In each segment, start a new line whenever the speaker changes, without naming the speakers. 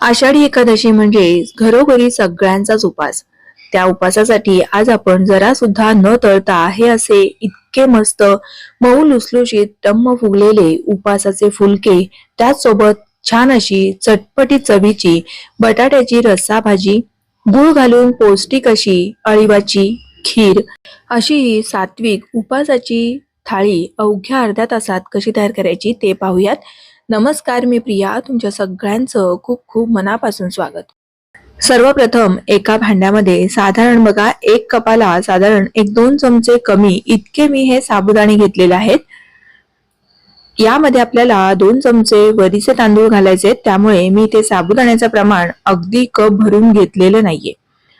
आषाढी एकादशी म्हणजे घरोघरी सगळ्यांचाच उपास. त्या उपासासाठी आज आपण जरा सुद्धा न तळता हे असे इतके मस्त मऊ लुसलुशीत टम्म फुगलेले उपासाचे फुलके त्याचसोबत छान अशी चटपटीत चवीची बटाट्याची रस्सा भाजी गूळ घालून पौष्टिक अशी अळीवाची खीर अशी ही सात्विक उपासाची थाळी अवघ्या अर्ध्या तासात कशी तयार करायची ते पाहूयात. नमस्कार मी प्रिया तुमच्या सगळ्यांचं खूप खूप मनापासून स्वागत. सर्वप्रथम एका भांड्यामध्ये साधारण बघा एक कपाला साधारण एक दोन चमचे कमी इतके मी हे साबुदाणे घेतलेले आहेत. यामध्ये आपल्याला दोन चमचे वरीचे तांदूळ घालायचे त्यामुळे मी ते साबुदाण्याचं प्रमाण अगदी कप भरून घेतलेलं नाहीये.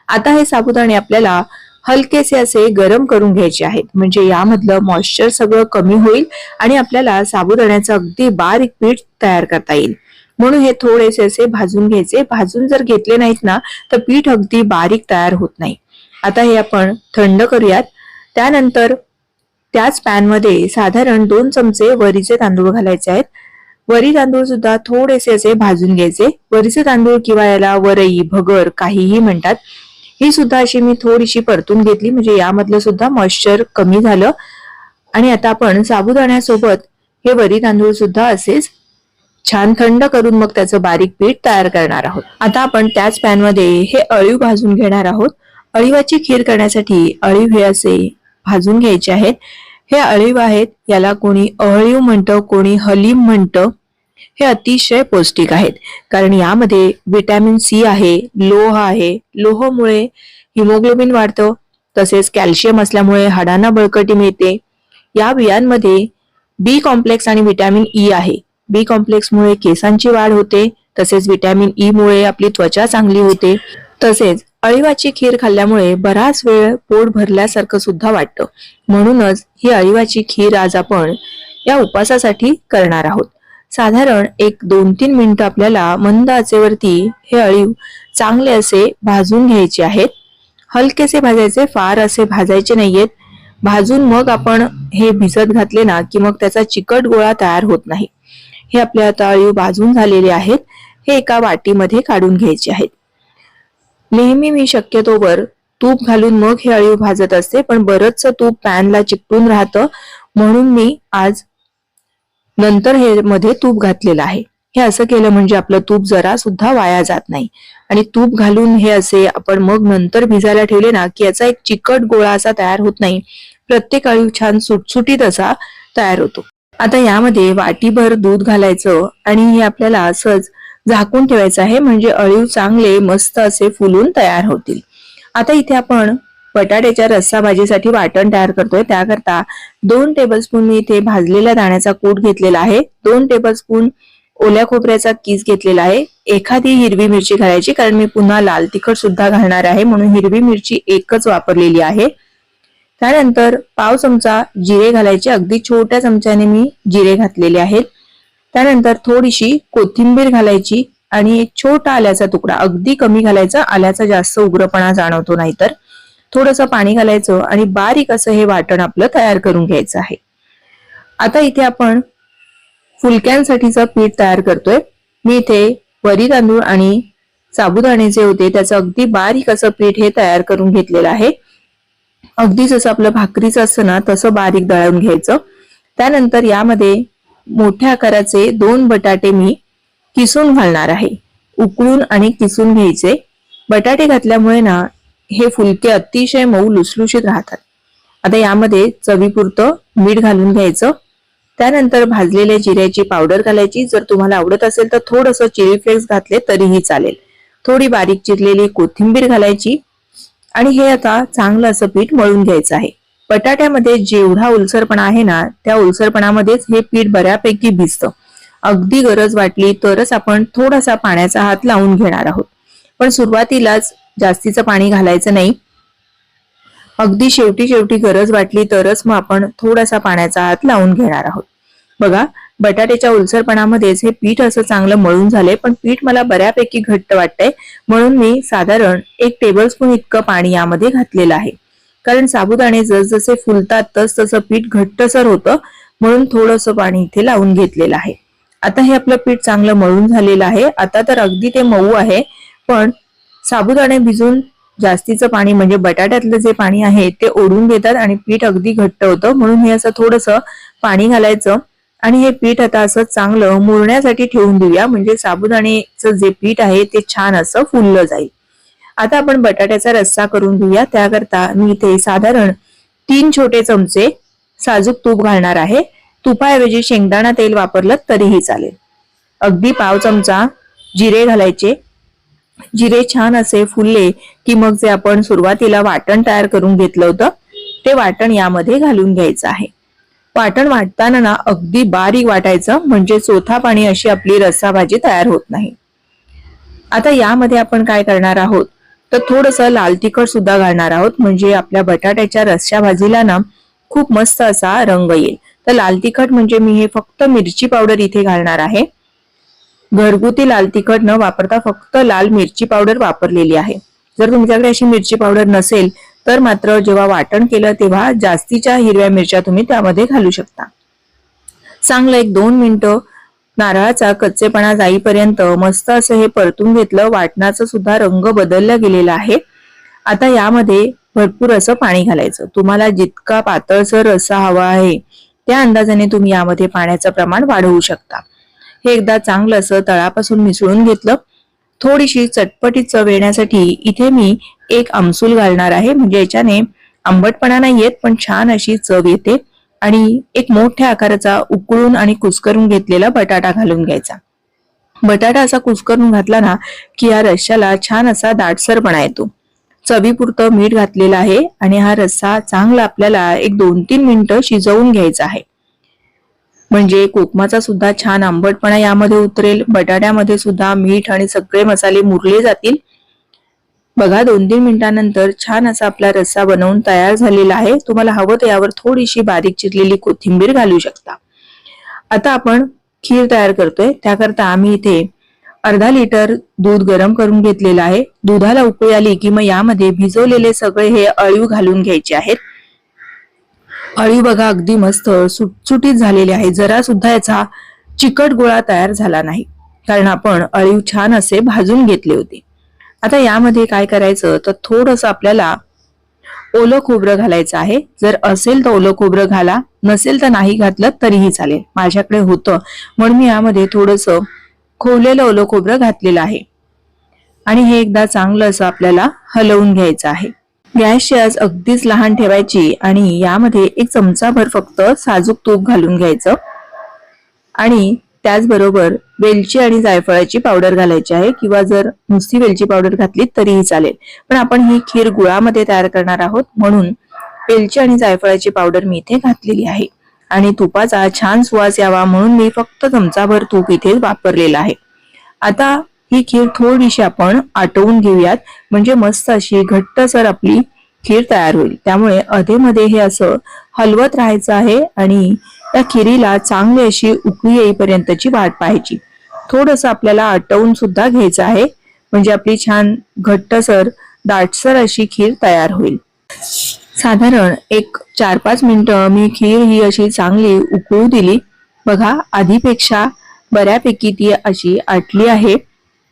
आता हे साबुदाणे आपल्याला हलकेसे असे गरम करून घ्यायचे आहेत. म्हणजे यामधलं मॉइश्चर सगळं कमी होईल आणि आपल्याला साबुदाण्याचं अगदी बारीक पीठ तयार करता येईल. म्हणून हे थोडेसे असे भाजून घ्यायचे. भाजून जर घेतले नाहीत ना तर पीठ अगदी बारीक तयार होत नाही. आता हे आपण थंड करूयात. त्यानंतर त्याच पॅनमध्ये साधारण दोन चमचे वरीचे तांदूळ घालायचे आहेत. वरी तांदूळ सुद्धा थोडेसे असे भाजून घ्यायचे. वरीचे तांदूळ किंवा याला वरई भगर काहीही म्हणतात. ही सुद्धा अशी मी थोडीशी परतून घेतली. म्हणजे यामधलं सुद्धा मॉइश्चर कमी झालं. आणि आता आपण साबुदाण्यासोबत हे वरी तांदूळ सुद्धा असेच छान थंड करून मग त्याचं बारीक पीठ तयार करणार आहोत. आता आपण त्याच पॅनमध्ये हे अळीव भाजून घेणार आहोत. अळीवाची खीर करण्यासाठी अळीव हे असे भाजून घ्यायचे आहेत. हे अळीव आहेत याला कोणी अळीव म्हणतं कोणी हलीम म्हणतं. हे अतिशय पौष्टिक आहेत. कारण यामध्ये विटॅमिन सी आहे लोह आहे. लोहमुळे हिमोग्लोबिन वाढतं तसेच कॅल्शियम असल्यामुळे हाडांना बळकटी मिळते. या बियांमध्ये बी कॉम्प्लेक्स आणि विटॅमिन ई आहे. बी कॉम्प्लेक्समुळे केसांची वाढ होते तसेच विटॅमिन ई मुळे आपली त्वचा चांगली होते तसेच अळीवाची खीर खाल्ल्यामुळे बराच वेळ पोट भरल्यासारखं सुद्धा वाटतं. म्हणूनच ही अळीवाची खीर आज आपण या उपासासाठी करणार आहोत. साधारण एक दोन तीन मिनिटं आपल्याला मंद आचेवरती हे अळीव चांगले असे भाजून घ्यायचे आहेत. हलकेसे भाजायचे फार असे भाजायचे नाहीयेत. भाजून मग आपण हे भिजत घातले ना की मग त्याचा चिकट गोळा तयार होत नाही. हे आपले आता अळीव भाजून झालेले आहेत. हे एका वाटीमध्ये काढून घ्यायचे आहेत. नेहमी मी शक्यतोवर तूप घालून मग हे अळीव भाजत असते पण बरंचसं तूप पॅनला चिकटून राहतं. म्हणून मी आज नंतर हे मध्ये तूप घातलेलं आहे. हे असं केलं म्हणजे आपलं तूप जरा सुद्धा वाया जात नाही. आणि तूप घालून हे असे आपण मग नंतर भिजायला ठेवले ना की याचा एक चिकट गोळा असा तयार होत नाही. प्रत्येक अळीव छान सुटसुटीत असा तयार होतो. आता यामध्ये वाटीभर दूध घालायचं आणि हे आपल्याला असंच झाकून ठेवायचं आहे म्हणजे अळीव चांगले मस्त असे फुलून तयार होतील. आता इथे आपण बटाट्याच्या रस्सा भाजीसाठी वाटण तयार करतोय. त्याकरता दोन टेबलस्पून मी इथे भाजलेल्या दाण्याचा कूट घेतलेला आहे. दोन टेबलस्पून ओल्या खोबऱ्याचा किस घेतलेला आहे. एखादी हिरवी मिरची घालायची कारण मी पुन्हा लाल तिखट सुद्धा घालणार आहे म्हणून हिरवी मिरची एकच वापरलेली आहे. त्यानंतर पाव चमचा जिरे घालायचे अगदी छोट्या चमच्याने मी जिरे घातलेले आहेत. त्यानंतर थोडीशी कोथिंबीर घालायची आणि एक छोटा आल्याचा तुकडा अगदी कमी घालायचा आल्याचा जास्त उग्रपणा जाणवतो नाहीतर. थोडस पाणी घालायचं आणि बारीक असं हे वाटण आपलं तयार करून घ्यायचं आहे. आता इथे आपण फुलक्यांसाठीचं पीठ तयार करतोय. मी इथे वरी तांदूळ आणि साबुदाणे जे होते त्याचं अगदी बारीक असं पीठ हे तयार करून घेतलेलं आहे. अगदी जसं आपलं भाकरीचं असतं ना तसं बारीक दळून घ्यायचं. त्यानंतर यामध्ये मोठ्या आकाराचे दोन बटाटे मी किसून घालणार आहे. उकळून आणि किसून घ्यायचे. बटाटे घातल्यामुळे ना हे फुलके अतिशय मऊ लुसलुशीत राहतात. आता यामध्ये चवीपुरतं मीठ घालून घ्यायचं. त्यानंतर भाजलेल्या जिऱ्याची पावडर घालायची. जर तुम्हाला आवडत असेल तर थोडंसं चिली फ्लेक्स घातले तरीही चालेल. थोडी बारीक चिरलेली कोथिंबीर घालायची. आणि हे आता चांगलं असं पीठ मळून घ्यायचं आहे. बटाट्यामध्ये जेवढा उलसरपणा आहे ना त्या उलसरपणामध्येच हे पीठ बऱ्यापैकी भिजतं. अगदी गरज वाटली तरच आपण थोडासा पाण्याचा हात लावून घेणार आहोत. पण सुरुवातीलाच जास्तीचं पाणी घालायचं नाही. अगदी शेवटी शेवटी गरज वाटली तरच मग आपण थोडासा पाण्याचा हात लावून घेणार आहोत. बघा बटाट्याच्या उलसरपणामध्येच हे पीठ असं चांगलं मळून झाले पण पीठ मला बऱ्यापैकी घट्ट वाटतंय. म्हणून मी साधारण एक टेबलस्पून इतकं पाणी यामध्ये घातलेलं आहे. कारण साबुदाणे जसजसे फुलतात तस तसं पीठ घट्टसर होतं म्हणून थोडंसं पाणी इथे लावून घेतलेलं आहे. आता हे आपलं पीठ चांगलं मळून झालेलं आहे. आता तर अगदी ते मऊ आहे पण साबुदाणे भिजून जास्तीचं पाणी म्हणजे बटाट्यातलं जे पाणी आहे ते ओढून घेतात आणि पीठ अगदी घट्ट होतं. म्हणून हे असं थोडस पाणी घालायचं आणि हे पीठ आता असं चांगलं मुरण्यासाठी ठेवून देऊया. म्हणजे साबुदाणेचं जे पीठ आहे ते छान असं फुललं जाईल. आता आपण बटाट्याचा रस्सा करून घेऊया. त्याकरता मी इथे साधारण तीन छोटे चमचे साजूक तूप घालणार आहे. तुपाऐवजी शेंगदाणा तेल वापरलं तरीही चालेल. अगदी पाव चमचा जिरे घालायचे. जिरे छान असे फुलले की मग जे आपण सुरुवातीला वाटण तयार करून घेतलं होतं ते वाटण यामध्ये घालून घ्यायचं आहे. वाटण वाटताना ना अगदी बारीक वाटायचं म्हणजे चोथा पाणी अशी आपली रस्सा भाजी तयार होत नाही. आता यामध्ये आपण काय करणार आहोत? तर थोडस लाल तिखट सुद्धा घालणार आहोत म्हणजे आपल्या बटाट्याच्या रस्सा भाजीला ना खूप मस्त असा रंग येईल. तर लाल तिखट म्हणजे मी हे फक्त मिरची पावडर इथे घालणार आहे. घरगुती लाल तिखट न वापरता फक्त लाल मिरची पावडर वापरलेली आहे. जर तुमच्याकडे अशी मिरची पावडर नसेल तर मात्र जेव्हा वाटण केलं तेव्हा जास्तीच्या हिरव्या मिरच्या तुम्ही त्यामध्ये घालू शकता. चांगलं एक दोन मिनिटं. नारळाचा कच्चेपणा जाईपर्यंत मस्त असं हे परतून घेतलं वाटणाचा सुद्धा रंग बदलला गेलेला आहे. आता यामध्ये भरपूर असं पाणी घालायचं. तुम्हाला जितका पातळसर रस्सा हवा आहे त्या अंदाजाने तुम्ही यामध्ये पाण्याचं प्रमाण वाढवू शकता. हे एकदा चांगलं असं तळापासून मिसळून घेतलं. थोडीशी चटपटीत चव येण्यासाठी इथे मी एक आमसूल घालणार आहे. म्हणजे याच्याने आंबटपणा नाही येत पण छान अशी चव येते. आणि एक मोठ्या आकाराचा उकळून आणि कुस्करून घेतलेला बटाटा घालून घ्यायचा. बटाटा असा कुस्करून घातला ना की या रश्याला छान असा दाटसरपणा येतो. चवीपुरतं मीठ घातलेलं आहे आणि हा रस्सा चांगला आपल्याला एक दोन तीन मिनिटं शिजवून घ्यायचा आहे. म्हणजे कोकमाचा सुद्धा छान आंबटपणा यामध्ये उतरेल. बटाट्यामध्ये सुद्धा मीठ आणि सगळे मसाले मुरले जातील. बघा दोन तीन मिनिटांनंतर छान असा आपला रस्सा बनवून तयार झालेला आहे. तुम्हाला हवं तर यावर थोडीशी बारीक चिरलेली कोथिंबीर घालू शकता. आता आपण खीर तयार करतोय. त्याकरता आम्ही इथे अर्धा लिटर दूध गरम करून घेतलेलं आहे. दुधाला उकळी आली की मग यामध्ये भिजवलेले सगळे हे अळीव घालून घ्यायचे आहेत. अळी बघा अगदी मस्त. सुटसुटीत झालेली आहे. जरा सुद्धा याचा चिकट गोळा तयार झाला नाही. कारण आपण अळीव छान असे भाजून घेतले होते. आता यामध्ये काय करायचं? तर थोडस आपल्याला ओलं खोबरं घालायचं आहे. जर असेल तर ओलं खोबरं घाला. नसेल तर नाही घातलं तरीही चालेल. माझ्याकडे होतं. म्हणून मी यामध्ये थोडस खोवलेलं ओलं खोबरं घातलेलं आहे. आणि हे एकदा चांगलं असं आपल्याला हलवून घ्यायचं आहे. गॅसची आज अगदीच लहान ठेवायची आणि यामध्ये एक चमचाभर फक्त साजूक तूप घालून घ्यायचं. आणि त्याचबरोबर वेलची आणि जायफळाची पावडर घालायची आहे किंवा जर नुसती वेलची पावडर घातली तरीही चालेल. पण आपण ही खीर गुळामध्ये तयार करणार आहोत म्हणून वेलची आणि जायफळाची पावडर मी इथे घातलेली आहे. आणि तुपाचा छान सुवास यावा म्हणून मी फक्त चमचाभर तूप इथे वापरलेला आहे. आता ही खीर थोडीशी आपण आटवून घेऊयात. म्हणजे मस्त अशी घट्टसर आपली खीर तयार होईल. त्यामुळे अधेमध्ये हे असं हलवत राहायचं आहे आणि त्या खिरीला चांगली अशी उकळी येईपर्यंतची वाट पाहायची. थोडस आपल्याला आटवून सुद्धा घ्यायचं आहे. म्हणजे आपली छान घट्टसर दाटसर अशी खीर तयार होईल. साधारण एक चार पाच मिनिटं मी खीर ही अशी चांगली उकळू दिली. बघा आधीपेक्षा बऱ्यापैकी ती अशी आटली आहे.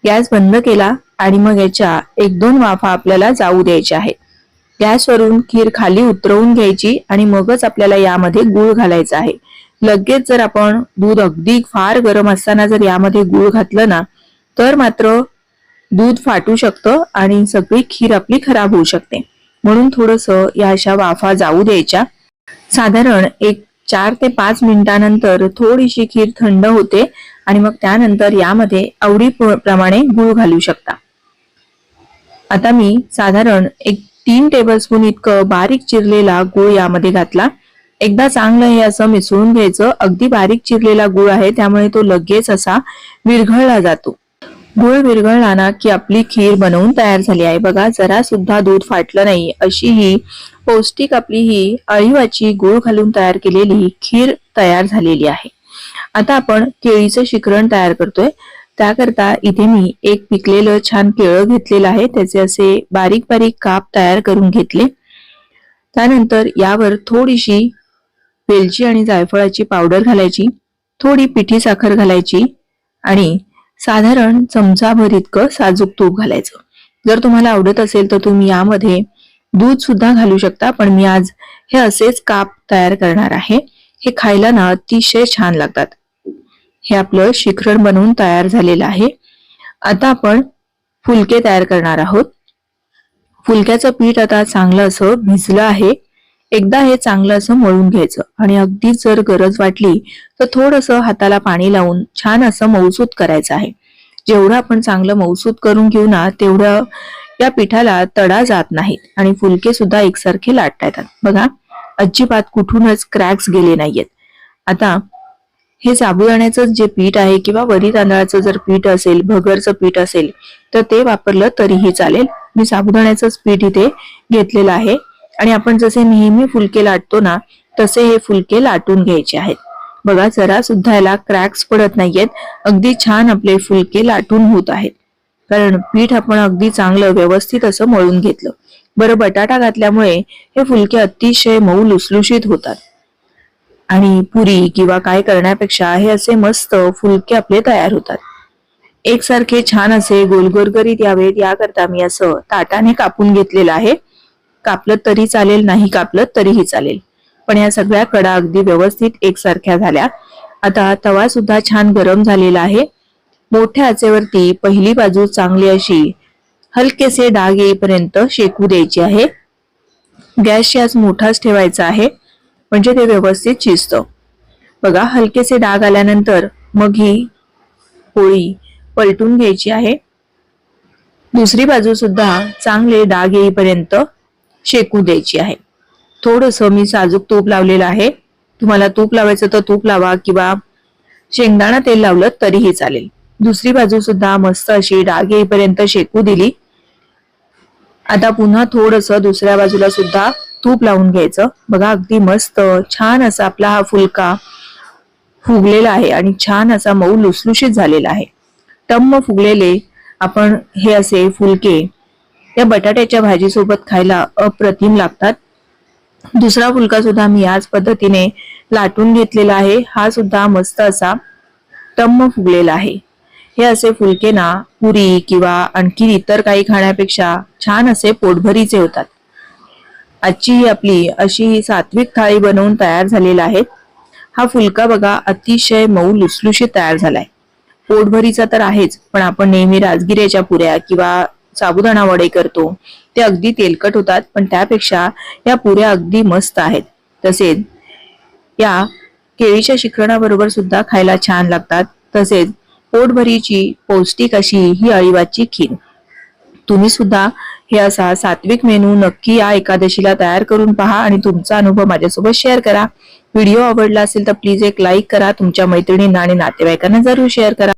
गॅस बंद केला आणि मग याच्या एक दोन वाफा आपल्याला जाऊ द्यायच्या आहेत. गॅसवरून खीर खाली उतरवून घ्यायची आणि मगच आपल्याला यामध्ये गुळ घालायचा आहे. लगेच जर आपण दूध अगदी फार गरम असताना जर यामध्ये गुळ घातलं ना तर मात्र दूध फाटू शकतं आणि सगळी खीर आपली खराब होऊ शकते. म्हणून थोडस या अशा वाफा जाऊ द्यायच्या. साधारण एक चार ते पाच मिनिटानंतर थोडीशी खीर थंड होते आणि मग त्यानंतर यामध्ये आवडी प्रमाणे गुळ घालू शकता. आता मी साधारण एक तीन टेबलस्पून इतकं बारीक चिरलेला गुळ यामध्ये घातला. एकदा चांगलं हे असं मिसळून घ्यायचं. अगदी बारीक चिरलेला गुळ आहे त्यामुळे तो लगेच असा विरघळला जातो. गुळ विरघळला ना की आपली खीर बनवून तयार झाली आहे. बघा जरा सुद्धा दूध फाटलं नाही. अशी ही पौष्टिक आपली ही अळीवाची गुळ घालून तयार केलेली खीर तयार झालेली आहे. आता आपण केळीचं शिकरण तयार करतोय. त्याकरता इथे मी एक पिकलेलं छान केळं घेतलेलं आहे. त्याचे असे बारीक बारीक काप तयार करून घेतले. त्यानंतर यावर थोडीशी वेलची आणि जायफळाची पावडर घालायची थोडी पिठी साखर घालायची आणि साधारण चमचाभर इतकं साजूक तूप घालायचं. जर तुम्हाला आवडत असेल तर तुम्ही यामध्ये दूध सुद्धा घालू शकता पण मी आज हे असेच काप तयार करणार आहे. हे खायला ना अतिशय छान लागतात. हे आपलं शिखरण बनवून तयार झालेलं आहे. आता आपण फुलके तयार करणार आहोत. फुलक्याचं पीठ आता चांगलं असं भिजलं आहे. एकदा हे चांगलं असं मळून घ्यायचं आणि अगदीच जर गरज वाटली तर थोडंसं हाताला पाणी लावून छान असं मऊसूत करायचं आहे. जेवढं आपण चांगलं मऊसूत करून घेऊ ना तेवढं या पिठाला तडा जात नाहीत आणि फुलके सुद्धा एकसारखे लाटता येतात. बघा अजिबात कुठूनच क्रॅक्स गेले नाहीयेत. आता हे साबुदाण्याचं जे पीठ आहे किंवा वरी तांदळाचं जर पीठ असेल भगरचं पीठ असेल तर ते वापरलं तरीही चालेल. मी साबुदाण्याचंच पीठ इथे घेतलेलं आहे. आणि आपण जसे नेहमी फुलके लाटतो ना तसे हे फुलके लाटून घ्यायचे आहेत. बघा जरा सुद्धा याला क्रॅक्स पडत नाहीयेत. अगदी छान आपले फुलके लाटून होत आहेत. कारण पीठ आपण अगदी चांगलं व्यवस्थित असं मळून घेतलं. बरं बटाटा घातल्यामुळे हे फुलके अतिशय मऊ लुसलुशीत होतात. आणि पुरी किंवा काय करण्यापेक्षा हे असे मस्त फुलके आपले तयार होतात. एकसारखे छान असे गोलगोरगरीत यावेत याकरता मी असं ताटाने कापून घेतलेलं आहे. कापलं तरी चालेल नाही कापलं तरीही चालेल. पण या सगळ्या कडा अगदी व्यवस्थित एकसारख्या झाल्या. आता तवा सुद्धा छान गरम झालेला आहे. मोठ्या आचेवरती पहिली बाजू चांगली अशी हलकेसे डाग येईपर्यंत शेकू द्यायची आहे. गॅस आज मोठाच ठेवायचा आहे. म्हणजे ते व्यवस्थित शिजतं. बघा हलकेसे डाग आल्यानंतर मग ही पोळी पलटून घ्यायची आहे. दुसरी बाजू सुद्धा चांगले डाग येईपर्यंत शेकू द्यायची आहे. थोडस मी साजूक तूप लावलेलं आहे. तुम्हाला तूप लावायचं तर तूप लावा किंवा शेंगदाणा तेल लावलं तरीही चालेल. दुसरी बाजू सुद्धा मस्त अशी डाग येईपर्यंत शेकू दिली. आता पुन्हा थोडस दुसऱ्या बाजूला सुद्धा तूप लावून घ्यायचं. बघा अगदी मस्त छान असा आपला हा फुलका फुगलेला आहे आणि छान असा मऊ लुसलुशीत झालेला आहे. टम्म फुगलेले आपण हे असे फुलके या बटाट्याच्या भाजीसोबत खायला अप्रतिम लागतात. दुसरा फुलका सुद्धा मी याच पद्धतीने लाटून घेतलेला आहे. हा सुद्धा मस्त असा टम्म फुगलेला आहे. हे असे फुलके ना पुरी किंवा आणखी इतर काही खाण्यापेक्षा छान असे पोटभरीचे होतात. आजची ही आपली अशी ही सात्विक थाळी बनवून तयार झालेला आहे हा फुलका बघा अतिशय मऊ लुसलुशीत तयार झालाय. पोटभरीचा तर आहेच पण आपण नेहमी राजगिऱ्याच्या पुऱ्या किंवा साबुदाणा वडे करतो. ते अगदी तेलकट होतात पण त्यापेक्षा या पुऱ्या अगदी मस्त आहेत. तसेच या केळीच्या शिखरणाबरोबर सुद्धा खायला छान लागतात. तसेच पोटभरीची पौष्टिक अशी ही अळीवाची खीर. तुम्ही सुद्धा हे असा सात्विक मेनू नक्की या एकादशीला तयार करून पहा आणि तुमचा अनुभव माझ्यासोबत शेअर करा. व्हिडिओ आवडला असेल तर प्लीज एक लाईक करा. तुमच्या मैत्रिणींना आणि नातेवाईकांना जरूर शेअर करा.